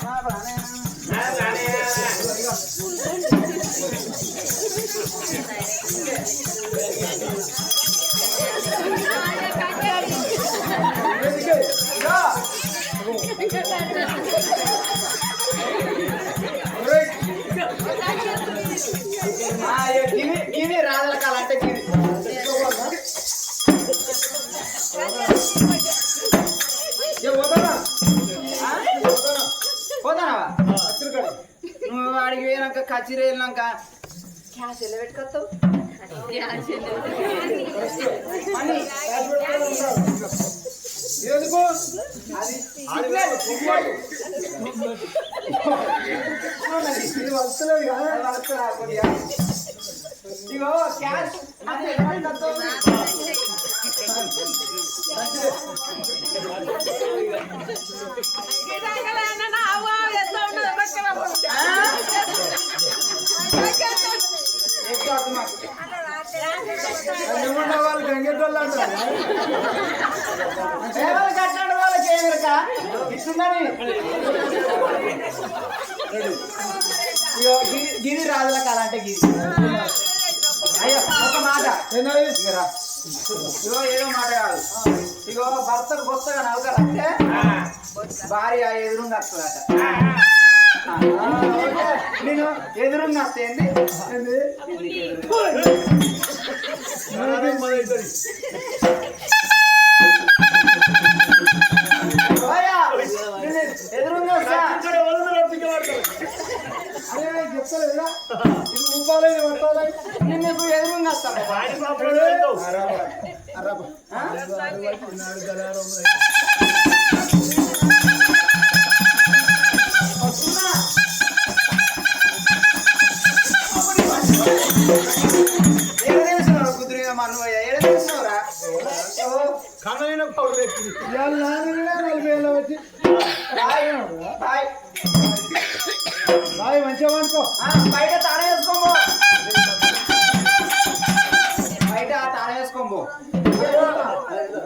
గివి కచ్చిరి వెళ్ళినాక క్యాష్ ఎలా పెట్టుకొస్తావు? మనీ ఎందుకు? అది ఆడి తుమ్మాడు. ఇది వస్తలేదు కదా. కొద్దిగా. ఇగో క్యాష్. మనీ వాళ్ళు గంగెట్టోళ్ళు అంటారు సేవలు కట్టాడు వాళ్ళకి ఏమిరక ఇస్తుందని గిరి రాజుల కాల గిరి అయ్యో ఒక మాట ఎన్నో తీసుకురా ఇగో ఏదో మాట కాదు. ఇగో భర్తకు కొత్తగా నౌకరంటే భార్య ఎదురుంగా వస్తుందట. నేను ఎదురుంగా నేను ఎదురుంగా వస్తా. ఇక్కడ ఎవరు రప్పించబడతారు? అరే, చెప్తలేదా? ఇది ఊపాలి, ఇది పట్టాలి. నేను నీకు ఎదురుంగా కన్నైన. ఇవాళ నాన్ననే నలభై ఏళ్ళ వచ్చి బాయ్ మంచిగా అనుకో బయట తాళం వేసుకోబో బయట తాళం వేసుకోబో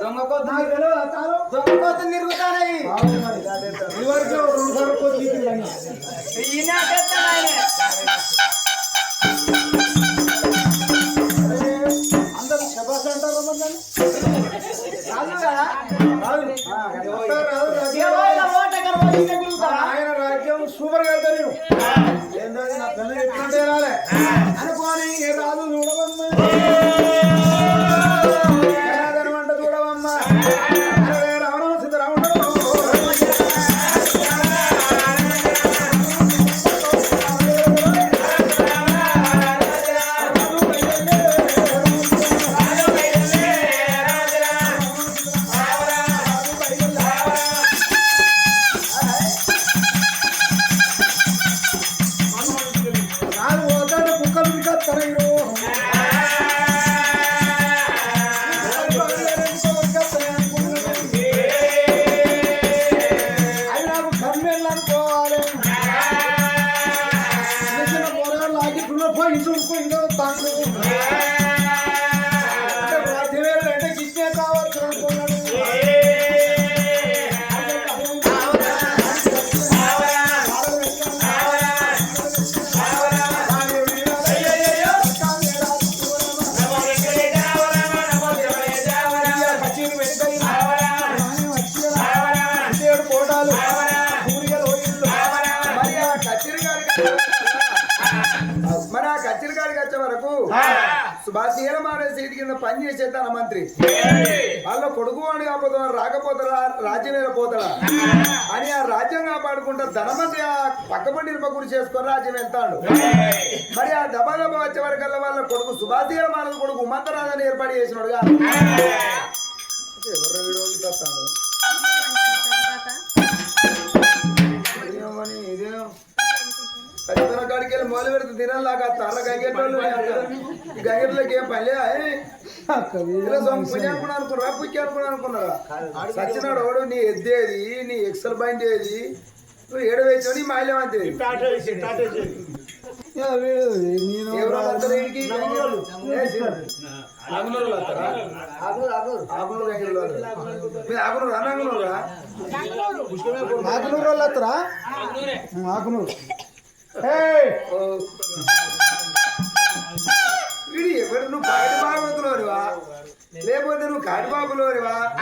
దొంగ కొద్దు నాకు తెలియదు ఆ తాళం. దొంగ కొద్దు తిరుగుతానయి బాగుంది మరి. ఇదివరకు రెండు సార్లు తీపిల్లని. ఈయన సుభాషీల మారే సీట్ కింద పని చేసేద్దాను మంత్రి. వాళ్ళ కొడుకు వాడు కాకపోతే రాకపోతారా రాజ్యం మీద పోతారా అని ఆ రాజ్యం కాపాడుకుంటా ధనమంత్రి ఆ పక్కపడి ఇరుపకుడు చేసుకొని రాజ్యం వెళ్తాడు. మరి ఆ దబా దబా వచ్చే వరకల్లా వాళ్ళ కొడుకు సుభాషీల మానవ కొడుకు ఉమంతరాజని ఏర్పాటు చేసినాడుగా ఇదేమని ఇదేం? పచ్చితన కాడికి వెళ్ళి మొదలు పెడితే తినాలాగా తర్ర గంగెట్టోళ్ళు గంగెట్లోకి ఏం అనుకున్నారా పుక్కి అనుకున్నా అనుకున్నారా సచ్చినాడు వాడు నీ ఎద్దేది నీ ఎక్సల్ బండి ఏది? నువ్వు ఏడు వేసావు నీ మైలేమంతే ఇక వీడు నేను ఎవరు వస్తారు వీడు ఎవరు? నువ్వు కాటి బాగుతులోరివా లేకపోతే నువ్వు కాటి బాబులోరివా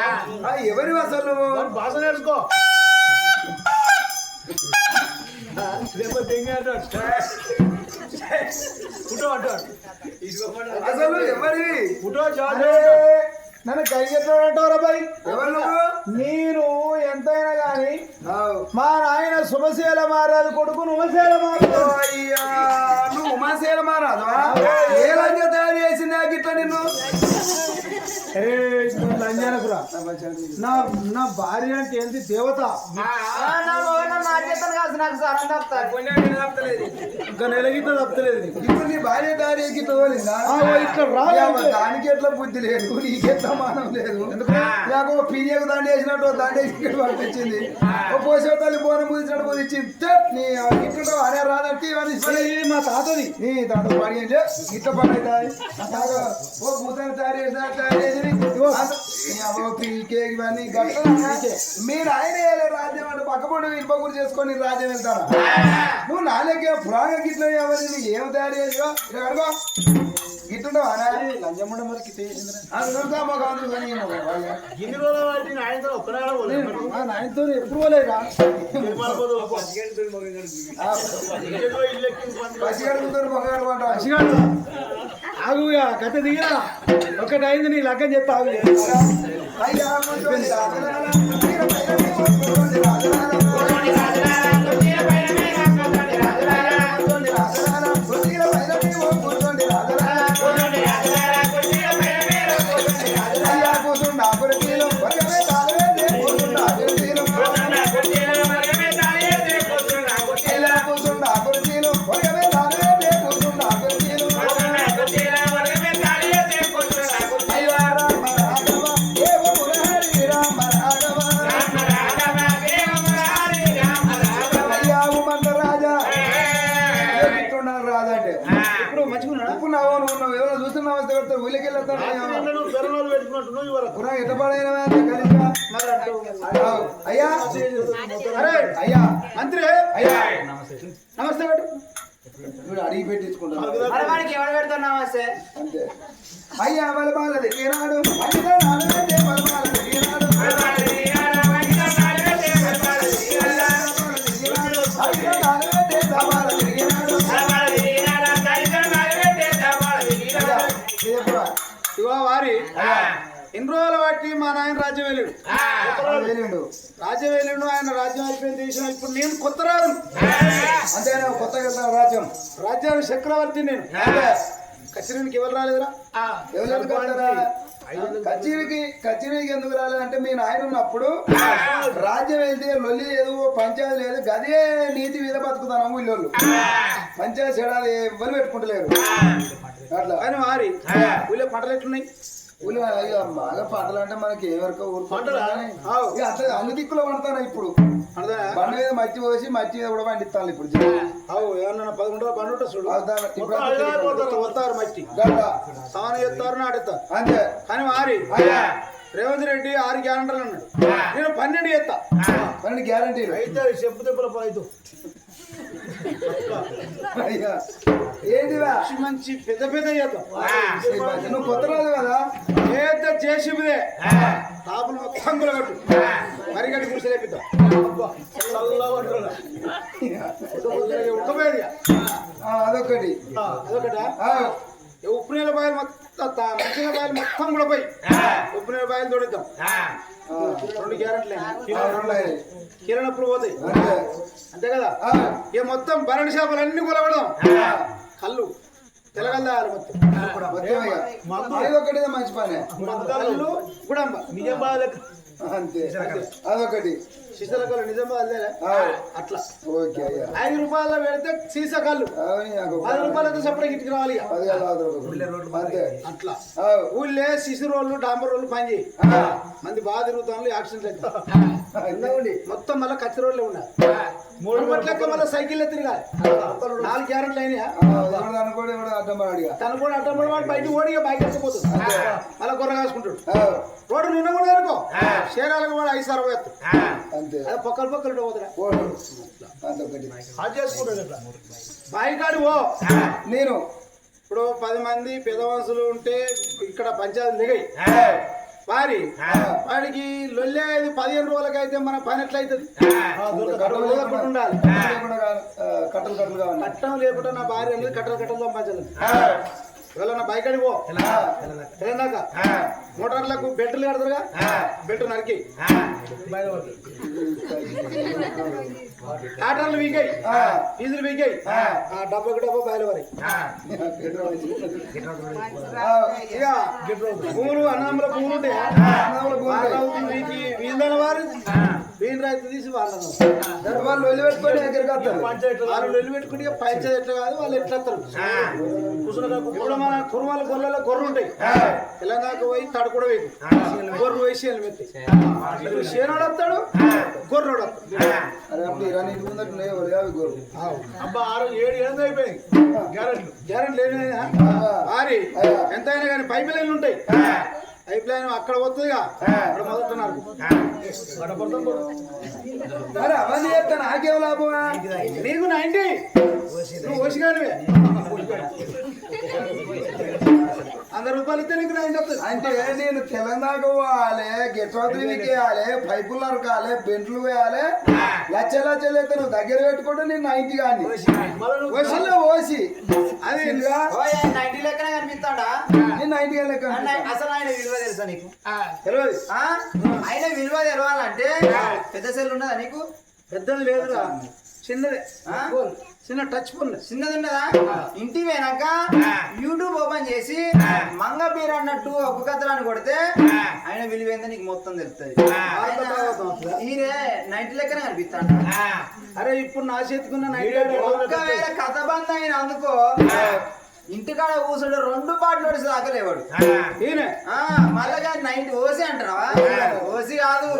ఎవరి అసలు నువ్వు? భాష నేర్చుకో. అసలు ఎవరి అరే, నన్ను కైగెట్టాడంటారా బాయ్? నేను ఎంతైనా గాని. మా నాయన శుభశీల మారాదు కొడుకు ఓ మారాదు అయ్యా, నువ్వు ఉమాశీల మారాదవా ఏ లంజ తయారు చేసింది నాకు ఇట్లా నిన్ను? లంజానకురా నా నా భార్య అంటే ఏంటి దేవత. ఇంకా నెలగిట్ట తప్పలేదు నీకు. ఇప్పుడు నీ భార్య అంటే. దానికి ఎట్లా బుద్ధి లేదు? నీకెట్లా మానం లేదు? నాకు పియ్యకు దండ వేసినట్టు దండ వేసి ఇక్కడ పంపించింది. ఓ పోసే తల్లి బోనం పూజించినట్టు పూజించింది నీ ఇట్లా అనే అరే, ఇది మా తాతది. నీ పని ఏంటి ఇట్లా పని నాకు ఓ కూతురు తయారు చేసిన తయారు చేసి పీకే ఇవన్నీ మీరు ఆయన రాజ్యం అంటే పక్కపొండి ఇప్పకూరు చేసుకొని రాజ్యం వెళ్తారా? నువ్వు నాలుగే పురాణ గిట్ల ఎవరి ఏం తయారు చేసివో? నాయనతో ఎప్పుడు పోలేదా? ఆగు కథ దిగిరా. ఒకటి అయింది నీ లగ్గం చెప్తా ఆగు అయ్యా. అరే అయ్యా. మంత్రి. అయ్యా. నమస్తే. అడిగి పెట్టించుకుంటాను వస్తే అంతే. అయ్యా బలబాలది ఈనాడు బలబాలది ఈనాడు వారి. ఎన్ని రోజుల బట్టి మా నాయన రాజ్యం వెళ్ళాడు వెళ్ళిండు రాజ్యం వెళ్ళిండు ఆయన రాజ్యం అయిపోయిన దేశం ఇప్పుడు నేను కొత్త రాజు అంతేనా? కొత్తగా వెళ్తాను రాజ్యం. రాజ్యానికి చక్రవర్తి నేను. కచ్చిరానికి ఎవరు రాలేదురా? ఎవరు? కచేరీకి కచేరీకి ఎందుకు రాలేదంటే మీ నాయన ఉన్నప్పుడు రాజ్యం వెళ్తే లొల్లి లేదు పంచాయతీ లేదు గదే నీతి మీద బతుకుతాను ఊళ్ళోళ్ళు పంచాయతీ చెడాలి ఎవరు పెట్టుకుంటలేరు. అట్లా. కానీ వారి ఊళ్ళో పంటలు ఎట్లున్నాయి? బాగా పంటలు అంటే మనకి ఏ వరకు అంత అన్ని దిక్కులో పండుతాను ఇప్పుడు? బండ మీద మట్టి పోసి మట్టి మీద కూడా పండిస్తాను ఇప్పుడు ఏమన్నా పదకొండు ఐదారు పోతారు, వస్తారు మట్టి. గట్ల. సాన ఎత్తారు నాటెత్తారు అంతే. కానీ అయ్యా రేవంత్ రెడ్డి ఆరు క్యాలెండర్లు అన్నాడు. నేను పన్నెండు ఎత్తా. పన్నెండు గ్యారంటీలు. అయితే చెప్పు దెబ్బల పైతో ఏంటివా? మంచి పెద్ద పెద్ద నువ్వు కొత్త రాదు కదా? పెద్ద చేసిదే తాపులు మొత్తం గులగట్టు మరిగడ్డి గుడిసె లేపిద్దాం. ఉడకపోయేది అదొకటి అదొకటా ఉప్పు నీళ్ళ బాయలు మొత్తం మంచి నీళ్ళ బాయలు మొత్తం కూడా పోయి. ఉప్పు నీళ్ళ బాయలు తోడిద్దాం. రెండు గ్యారెంట్లు. కిరణప్పులు పోతాయి అంతే. అంతే కదా? ఇక మొత్తం భరణి చేపలు అన్ని కొలవడం కళ్ళు. తెలగల్లాలి మొత్తం. మంచి పని. కళ్ళు గుడంబ. అంతే. అదొకటి. శిశుల కళ్ళు నిజంగా అల్లేరా ఆ, అట్లా. ఓకే అయ్యా. ఐదు రూపాయల పెడితే సీసా కళ్ళు అవును, నాకు పది రూపాయలతో సపరేట్ ఇంటికి రావాలి. అంతే. అట్లా. ఊళ్ళే శిశు రోళ్ళు డాంబర్ రోళ్ళు పని చేయి. మంది బాగా తిరుగుతాను యాక్సిడెంట్ ఉండండి. మొత్తం మళ్ళీ కత్తి రోడ్లే ఉన్నారు మూడు మళ్ళీ సైకిల్ తిరగాలి. నాలుగు క్యారెట్లు అనుకోడు అడ్డం తను కూడా అడ్డం పడవాడు బయట ఓడిగా బైక్ ఎత్తుకుపోతుంది. మళ్ళీ గొర్రె కాసుకుంటాడు. రోడ్డు నిన్న కూడా అనుకో. శరీరాలకు కూడా ఐదు అంతే. అది చేసుకుంటాడు నేను ఇప్పుడు పది మంది పెద్ద మనుషులు ఉంటే ఇక్కడ పంచాయతీ దిగాయి. వారి వాడికి లొల్లే ఐదు పదిహేను రోజులకి అయితే మన పని ఎట్లయితుంది? కట్టలు ఉండాలి లేకుండా ఆ, కట్టలు కట్టలు కావాలి కట్టం లేకుండా నా భార్య అనేది కట్టలు కట్టలు సంపాదించలేదు ఇవాళ నా బైక్ అడిగో తెలంగాక మోటార్లకు బెల్ట్లు కడతారుగా? బెల్ట్ నరికి. టాటర్లు వీకాయి. డీజిల్ వీకాయి. డబ్బకు డబ్బా బయలువరి ఇక భూములు అన్నదమ్ముల భూములు ఉంటాయి? వీళ్ళ వారు. వీళ్ళ రైతు తీసి వాళ్ళ వాళ్ళు వెళ్ళి పెట్టుకొని దగ్గరికి వస్తారు. వాళ్ళు వెళ్ళి పెట్టుకుని ఇక పంచాయతీ ఎట్లా కాదు వాళ్ళు ఎట్లా వస్తారు? ఇప్పుడు మన కుర్మాల గొర్రెల గొర్రెలు ఉంటాయి. తెలంగాణ పోయి తడు కూడా వేయి గొర్రెలు వేసి వెళ్ళి శేనోడు వస్తాడు గొర్రెడు వస్తాడు. అబ్బా ఆరు ఏడు ఏళ్ళు అయిపోయింది గ్యారెంటీ. గ్యారెంటీ లేనిదా ఆరి. ఎంతైనా కానీ పైప్ లైన్లు ఉంటాయి. పైప్ లైన్ అక్కడ వస్తుందిగా అక్కడ మొదలుతున్నారు. మరి అవన్నీ చెప్తా నాకేం లాభమా నీకు నైన్టీ నువ్వు ఓసిగానివే వంద రూపాయలు ఇస్తే నీకు వస్తుంది అంటే నేను తెలంగాణ పోవాలి గెట్రోత్రి వేయాలి పైపులు నరకాలి బెంట్లు వేయాలి లచ్చ లచ్చలు అయితే నువ్వు దగ్గర పెట్టుకుంటే నేను నైన్టీ కానీ. వసూల్లో పోసి అది నైన్టీ లెక్కన కనిపిస్తాడా? నేను నైన్టీ లెక్క అసలు ఆయన విలువ తెలుసా నీకు? తెలియదు ఆ? ఆయన విలువ తెలవాలంటే పెద్ద సెల్ ఉన్నదా నీకు? పెద్దది లేదురా. చిన్నదే? చిన్న టచ్ ఫోన్ చిన్నది ఉన్నదా? ఇంటికి పోయినాక యూట్యూబ్ ఓపెన్ చేసి మంగ పేరు అన్నట్టు ఒక్క కథరాన్ని కొడితే ఆయన విలువ ఏందో నీకు మొత్తం తెలుస్తుంది. ఈయనే నైన్టీ లెక్కన కనిపిస్తాడు. అరే ఇప్పుడు నా చేతికున్న నైన్టీ ఒకవేళ కథ బంద్ అయిన అందుకో ఇంటికాడ కూర్చుంటే రెండు పాటలు నడిచి దాకలేవాడు ఈయన. మళ్ళా కానీ నైన్టీ ఓసి అంటారా ఓసి కాదు.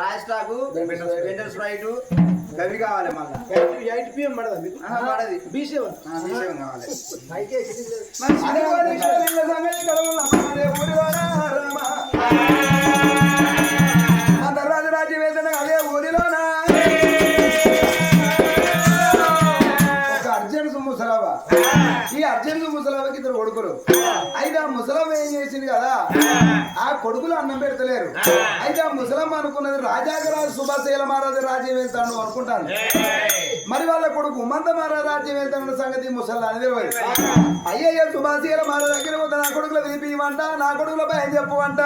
రాజ్ స్టాకు వెంటర్ స్ప్రైట్. గవి కావాలి మళ్ళా. ఎయిట్ పిఎం పడదా మీకు? పడది. బీ సెవెన్ రాజ్యం అదే ఊరిలోన? ముసలవ ఈ అర్జున్ ముసలవకి ఇద్దరు కొడుకులు. అయితే ఆ ముసలమ్మ ఏం చేసింది కదా? కొడుకులు అన్నం పెడతలేరు. అయితే ఆ ముసలమ్మ అనుకున్నది రాజాగరాజు సుభాశైల మహారాజు రాజ్యం వెళ్తాను అనుకుంటాను. మరి వాళ్ళ కొడుకు ఉమంత మహారాజు రాజ్యం వెళ్తాను సంగతి ముసలి అనేది అయ్యయ్య సుభాశీల మహారాజు దగ్గర పోతే నా కొడుకులు వినిపివంట నా కొడుకుల భయం చెప్పవంట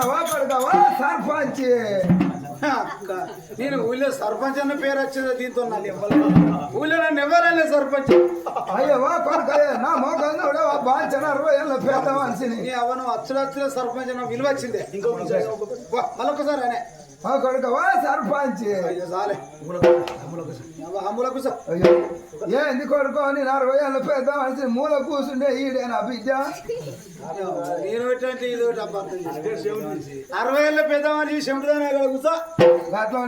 పడతావా పడతావా? సర్పంచ్. అక్క నేను ఊళ్ళో సర్పంచ్ అన్న పేరు వచ్చిందో దీంతో నన్ను ఇవ్వలేదు. ఊళ్ళో నన్ను ఇవ్వాలనే సర్పంచ్? అయ్యవా కొడుకయ్య నా మోకంలో కూడా బాగా అరవై ఏళ్ళ పేద మనిషిని అవను అచ్చులు అచ్చులు సర్పంచ్ నా విలువ వచ్చిందే. ఇంకొకసారి మళ్ళొకసారి అనే సర్పంచ్. ఏంది కొడుకో? నేను అరవై ఏళ్ళ పేద మనిషిని మూల కూర్చుండే ఈడే నా బిడ్డ. నేను. అరవై ఏళ్ళ పెద్ద మనిషి కూర్చో అట్లా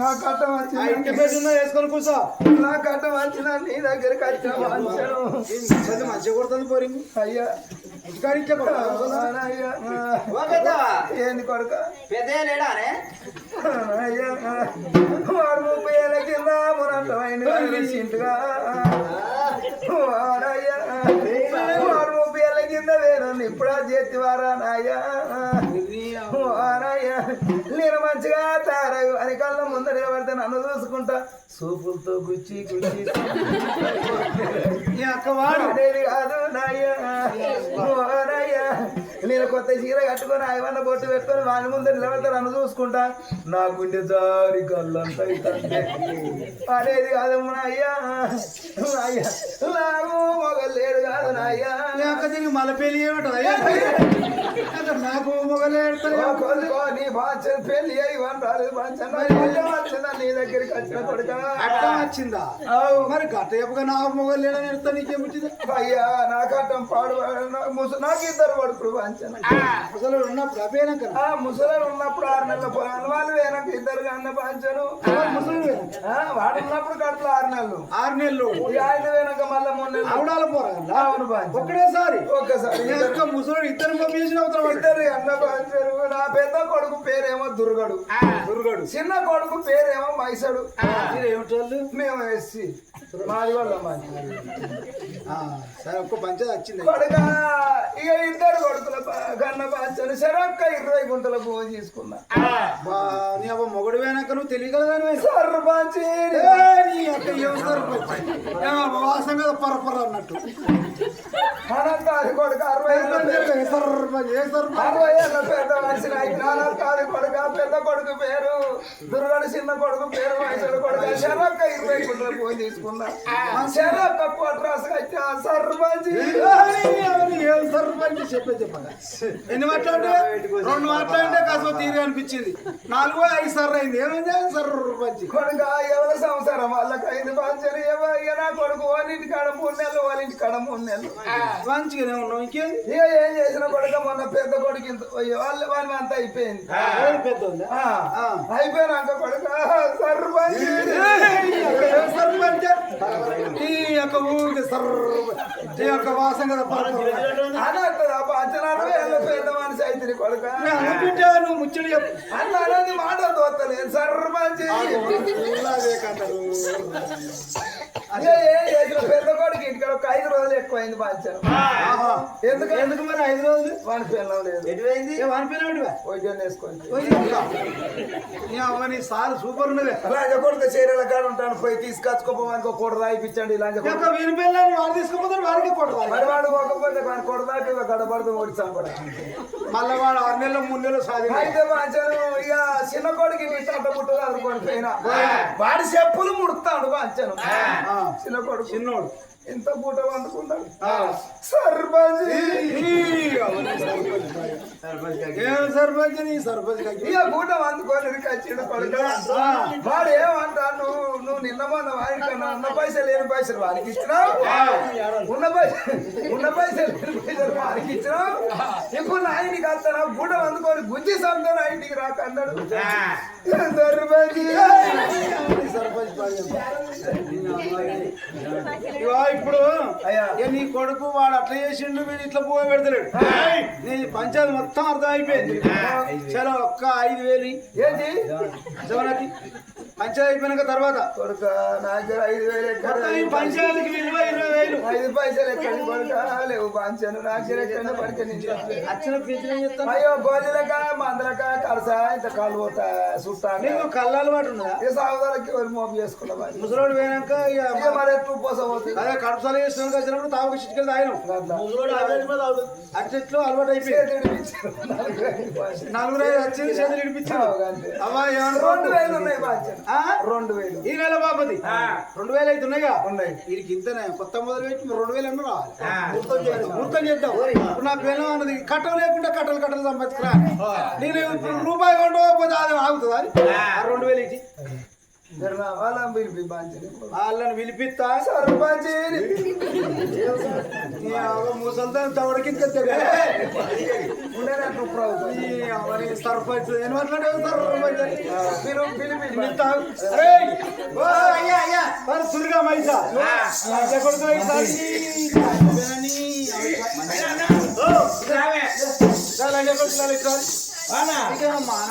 నా కట్టం వేసుకొని కూర్చో నా కట్టం వచ్చిన నీ దగ్గరికి వచ్చిన మంచిగా కొడుతుంది పోరింగ్? అయ్యా. ఏంది కొడుక? పెద్ద లేడానే అయ్యా వాడు ముప్పై ఏళ్ళ కింద మునంతమైన చింటుగా వాడయ్యా వాడు ముప్పై ఏళ్ళ కింద వేరు ఇప్పుడా చేతి వారా నాయ్యా? నేను మంచిగా తారావు అని కళ్ళ ముందర పడితే నన్ను చూసుకుంటా. సూపులతో గుచ్చి గుచ్చి కాదు నాయ్యా. నేను కొత్త చీర కట్టుకొని ఆయవన్న బొట్టు పెట్టుకొని వాని ముందు నిలబడితే నన్ను చూసుకుంటా. నా గుండె జారి కళ్ళంతా ఇట్లంటే. అనేది కాదమ్మా అయ్యా అయ్యా నాకు మొగలు లేడు కాదు నాయ్యా. నీ అక్క దీనికి మళ్ళీ పెళ్ళి ఏమిటది అయ్యా నాకు మొగలే ఓ కొడుకో, నీ పెళ్ళి అయ్యి బాధ్యత నీ దగ్గరికి వచ్చిన కొడుక అట్ట వచ్చిందా మరి గట్ట చెప్పగా నాకు మొగలు లేడని ఎడతా నీకేమిటిది? అయ్యా నా కట్టం పాడు నాకు ఇద్దరు కొడుకులు వాంచన అసలు ఉన్నప్పుడు అవేనాక ముసలు ఉన్నప్పుడు ఆరు నెలల పొలాలు వాళ్ళు వేనక ఇద్దరు అన్న పాంచను ముసలి ఆ, వాడు ఉన్నప్పుడు కడుపులో ఆరు నెలలు. ఆరు నెలలు. ఆయన వేనక మళ్ళా మూడు నెలలు. ఆవిడాల పోరా అవును ఒక్కడేసారి ఒక్కసారి. నీ ముసలి ఇద్దరు పంపించిన అవతల. ఇద్దరు అన్న పాంచరు నా పెద్ద కొడుకు పేరేమో దుర్గడు. దుర్గాడు. చిన్న కొడుకు పేరేమో మైసడు. మీరు ఏమిటి వాళ్ళు మేము ఎస్సి. మాది వాళ్ళ సరే ఒక్క పంచది వచ్చింది. కొడుక ఇక ఇద్దరు కొడుకుల కన్న పాంచను శరొక్క ఇరవై గుంటల భూమి తీసుకున్నా బా, నీ అవ్వ మొగడు పోయినాక నువ్వు తెలియగలదాని సర్పంచి. నీ అక్క ఏం సరిపోయి వాసం కదా పరపర అన్నట్టు. అనంతాది కొడుకు అరవై పెద్ద-? అరవై ఏళ్ళ మనిషి అనంతాది కొడుక పెద్ద కొడుకు పేరు. దుర్గడు చిన్న కొడుకు పేరు. మైసడు కొడుకు. శరొక్క ఇరవై గుంటల భూమి తీసుకున్నా. శరొక్క కొట్రాసు కట్టా. సర్పంచి. ఏం సర్పంచ్ చెప్పే చెప్పగా ఎన్ని మాట్లాడే రెండు మాట్లాడితే కాస్త తీరి అనిపించింది. నాలుగో ఐదు సార్లు అయింది. ఏమైంది? సర్పంచ్. కొడుక ఎవరి సంసారం? వాళ్ళకి ఐదు పంచరు. ఇక నా కొడుకు? వాళ్ళ ఇంటి కాడ మూడు నెలలు వాళ్ళ ఇంటి కాడ మూడు నెలలు. మంచిగానే ఉన్నావు ఇంకేంది ఇక? ఏం చేసిన కొడుక మొన్న పెద్ద కొడుకు ఇంత పోయి వాళ్ళ వాళ్ళ అంతా అయిపోయింది. పెద్ద అయిపోయినాక కొడుక సర్పంచ్. సర్పంచ్. ఈ యొక్క ఊరికి సర్పంచ్ ఈ యొక్క వాసం కదా అని అంటది ఆ ఏళ్ళ పెద్ద మనిషి అయితే కొడుక? అనుకుంటా నువ్వు ముచ్చడి అన్న అనేది మాట తోస్తలేదు సర్పంచ్. పెద్ద కొడుకు ఇంటికాడ ఒక ఐదు రోజులు ఎక్కువైంది పంచను ఆహా. ఎందుకు? ఎందుకు మరి ఐదు రోజులు? వాని పిల్లలు లేదు. ఎటువైంది? ఏ అనిపోయినాడువా వైద్యం వేసుకొని నీ అవ్వ నీ సార్ సూపర్ ఉన్నదే. లంజ కొడుకు చీరల కాడ ఉంటాను పోయి ఒక కోట రాయిపించండి లంజ యొక్క కొడుకు. వీని పిల్లలు వాడు తీసుకుపోతారు వాడికి మరి వాడు పోకపోతే వాడి కోట దాటి గడపడుతూ ఓడి చంపడ. మళ్ళీ వాడు ఆరు నెలలు మూడు నెలలు సాధి అయితే ఇక చిన్న కొడుకు నీ తట్ట పుట్టు అనుకోని పోయినా. వాడి చెప్పులు ముడుతాడు మంచాను చిన్న కొడుకు. చిన్నోడు. ఎంత పూట వండుకున్నాడు సర్పంచ్. సర్పంచ్ నీ సర్పంచ్. ఇక పూట వండుకొని కచ్చిన కొడుకు. వాడు ఏమంటా నువ్వు నువ్వు నిన్న మొన్న వాడికి ఉన్న పైసలు లేని పైసలు వాడికి ఇచ్చినావు? ఉన్న పైసలు ఉన్న పైసలు లేని పైసలు వాడికి ఇచ్చినావు? ఇప్పుడు నా ఇంటికి వస్తానా? పూట వండుకొని గుజ్జి సంతో నా ఇంటికి రాక అన్నాడు. సర్పంచ్ ఇప్పుడు అయ్యా. నీ కొడుకు వాడు అట్లా చేసిండు వీడు ఇట్లా పోయి పెడతలేడు. నీ పంచాయతీ మొత్తం అర్థం అయిపోయింది. చలో ఒక్క ఐదు వేలు. ఏంటి? జవనకి పంచాయతీ అయిపోయినాక తర్వాత. కొడుక ఐదు వేలు మొత్తం పంచాయతీకి విలువ ఇరవై వేలు. ఐదు పైసలు ఎక్కడ కొడుక లేవు? పంచాను నా దగ్గర ఎక్కడ పడితే అచ్చిన అయ్యో గోళీలక మందలక కడసా ఇంత కాలు పోతా చుట్టాను నీకు కళ్ళు అలవాటు ఉన్నదా ఏ సాగుదాలకి మోపు చేసుకున్నావా ముసలోడు పోయినాక ఇక మరి ఎట్లు పోసపోతుంది అదే కడుపుసాల చేసిన వచ్చినప్పుడు తాగు చిటికలు తాగినాం. అట్లెట్లు అలవాటు అయిపోయింది. నలుగురు ఐదు వచ్చింది చేతులు ఇడిపించారు అవ్వా రెండు వేలు ఉన్నాయి? రెండు వేలు ఈ నెల బాపతి రెండు వేలు అయితే ఉన్నాయిగా? ఉన్నాయి. వీడికి ఇంతనే కొత్త మొదలు పెట్టి రెండు వేలు అన్న రావాలి. గుర్తం చేద్దాం ఇప్పుడు నా పిల్లలు అన్నది కట్టలు లేకుండా కట్టలు కట్టలు సంపాదించుకురా. నేను రూపాయి కొండకపోతే అది ఆగుతుంది అది? రెండు వేలు ఇచ్చి. వాళ్ళని పిలిపి బాధ్యత వాళ్ళని పిలిపిస్తా సర్పంచ్ ముసల్దాన్ తవడకి ఉండేటట్టు ప్రభుత్వం సర్పంచ్ ఏం మాట్లాడావు సర్పంచ్ అని? మీరు పిలిపి పిలుస్తా. అరేయ్! ఓ అయ్యా అయ్యా మరి సురిగా మైసా లంచ కొడుకు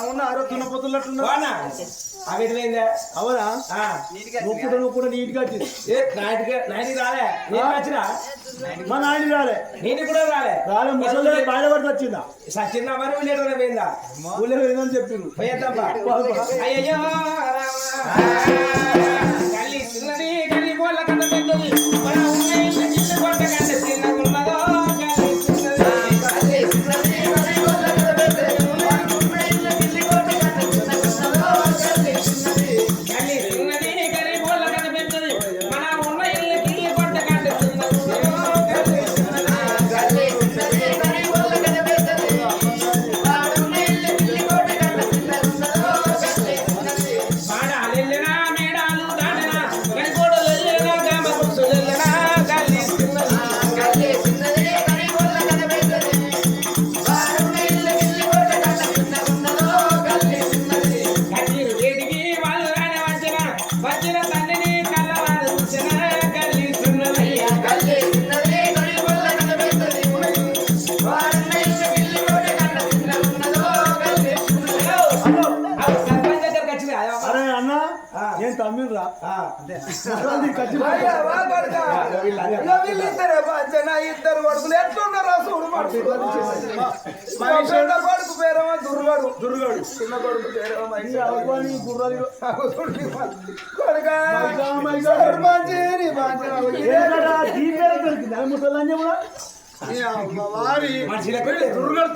ఉన్న ఆరో దున్నపోతున్నట్టున్నా అవిటిపోయిందా అవునా? నీట్గా నువ్వు కూడా నువ్వు కూడా నీట్గా వచ్చింది ఏ నాటికి నాటికి రాలే. నేను వచ్చినా? మా నాయన రాలే. నేను కూడా రాలే. రాలే ముసలి వచ్చిందా? సచిన్న మరి ఉండేటోనే పోయిందా? ఊళ్ళో ఏదని చెప్పిండు. అయ్యయ్యో ఏం తమ్మిరా అయ్యా, వా కొడుకా. ఇక వీళ్ళిద్దరే బాధ్యత. నా ఇద్దరు కొడుకులు. ఎట్లున్నారా చూడు కొడుకు పేరేమో దుర్గడు. దుర్గడు. చిన్న కొడుకు పేరేమో. కొడుకా,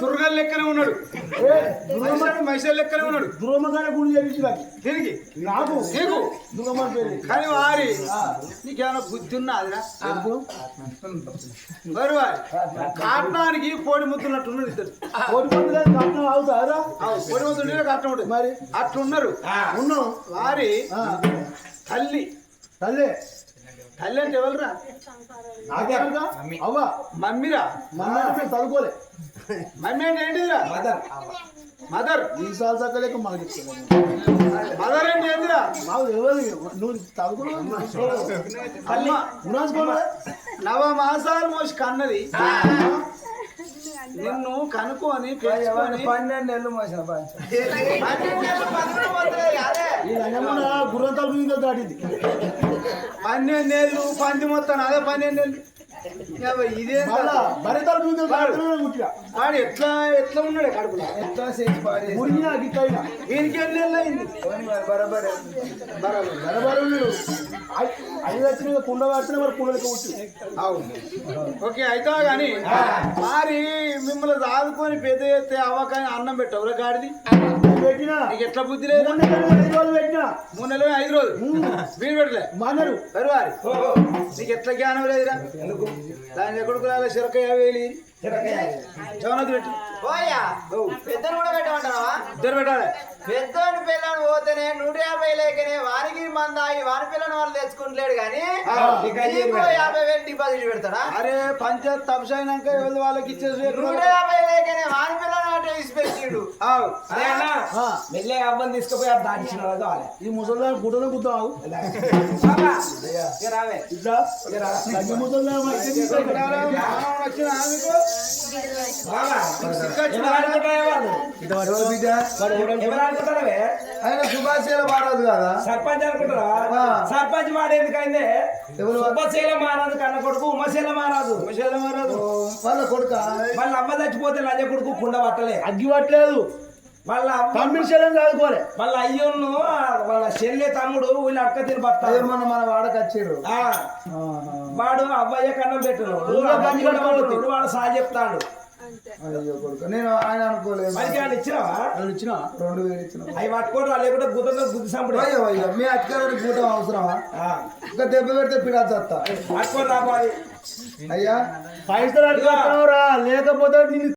దుర్గడు లెక్కనే ఉన్నాడు. మైసూరు లెక్కనే ఉన్నాడు. దురమగానే గుడి చేయించిన తిరిగి నాకు. నీకు? కానీ వారి నీకేమైనా బుద్ధి ఉన్నదిరా మరి వారి కాటనానికి కోడి ముద్దున్నట్టున్నారు ఇద్దరు. కోటి మంది కట్నం అవుతారా కోడి ముద్దుంటే కాటం ఉంటుంది మరి? అట్లున్నారు. ఉన్నాం. వారి తల్లి. తల్లి. తల్లి అంటే ఎవరురా? అవ్వ. మమ్మీరా? పేరు చదువుకోలే మమ్మీ అంటే ఏంటిదిరా? మదర్. మదర్. ఈ సాల్ చక్కలేక మాకు చెప్తాను. మదర్ అంటే ఏంటిరా మాకు తెలియదు నువ్వు ఉన్నాసుకోలే నవ మాసాలు మోసి కన్నది. నిన్ను కనుక్కొని పన్నెండు నెలలు మోసిన బాధ్యత పన్నెండేళ్ళు పదమూడు వందలే కాదే. ఈ రంగమ్మ గుర్రం తలుపు మీద దాటింది పన్నెండేళ్ళు పంది మొత్తం అదే పన్నెండేళ్ళు ఇదే వాడు ఎట్లా ఎట్లా ఉన్నాడు కడుపులో? పాడి మురిగినా వీనికి ఎన్ని అయింది? బరాబర్. ఐదు వచ్చిన కుండ పడితే మరి కుండలకి అవును. ఓకే అయితే కానీ మరి మిమ్మల్ని దాదుకొని పెద్ద ఎత్తే అవ్వకాని అన్నం పెట్టవు గాడిది పెట్టినా? నీకు ఎట్లా బుద్ధి లేదు? ఐదు రోజులు పెట్టినా? మూడు నెలలు ఐదు రోజులు. వీడు పెట్టలే. మానరు. మరి వారి? నీకు ఎట్లా జ్ఞానం లేదురా? దాని ఎక్కడికి చిరకాయ వేలి జగన్నాథ్ పెట్టి. పోయా పెద్దను కూడా పెట్టమంటావా? ఇద్దరు పెట్టాలి. పెద్దోని పిల్లని పోతేనే నూట యాభై లేకనే వానికి మంద ఈ వాని పిల్లని వాళ్ళు తెచ్చుకుంటలేడు కానీ యాభై వేలు డిపాజిట్ పెడతాడా? అరే పంచాయత్ తపస్ అయినాక వాళ్ళకి ఇచ్చేసి నూట యాభై లేకనే వాని పిల్లని అటు ఇసి పెట్టిండు ఆవు. అదే అన్న ఆ. మెల్లే అవ్వని తీసుకుపోయి దాటించిన వాళ్ళు ఈ ముసలి గుడ్డలో గుద్దావు? ఇట్లా ముసలి వచ్చిన ఆయన సుభాషీల మారదు కదా? సర్పంచ్ అనుకుంటారా? సర్పంచ్ మాట ఎందుకైందే మారాదు కన్న కొడుకు ఉమశీల మారాదు విషయాలు మారదు వాళ్ళ కొడుక. వాళ్ళ అమ్మ చచ్చిపోతే లంజ కొడుకు కుండ పట్టలే. అగ్గి పట్టలేదు. వాళ్ళ చదువుకోలే. వాళ్ళ అయ్యోను వాళ్ళ చెల్లె తమ్ముడు వీళ్ళు అక్క తిని అదే బతాడు మొన్న మన వాడకి వచ్చిర్రు ఆ, వాడు అవ్వయ్య కన్నం పెట్టను వాడు సా చెప్తాడు. అయ్యో కొడుకు. నేను ఆయన అనుకోలేదు. ఇచ్చినావా? ఇచ్చిన? రెండు వేలు ఇచ్చిన అవి పట్టుకోవడం గుద్ది సంపడే. అయ్యో అయ్యో మీ అధికారానికి కూటం అవసరమా? దెబ్బ పెడితే రాబాలి అయ్యా. పైసలు అడుగుతున్నావురా లేకపోతే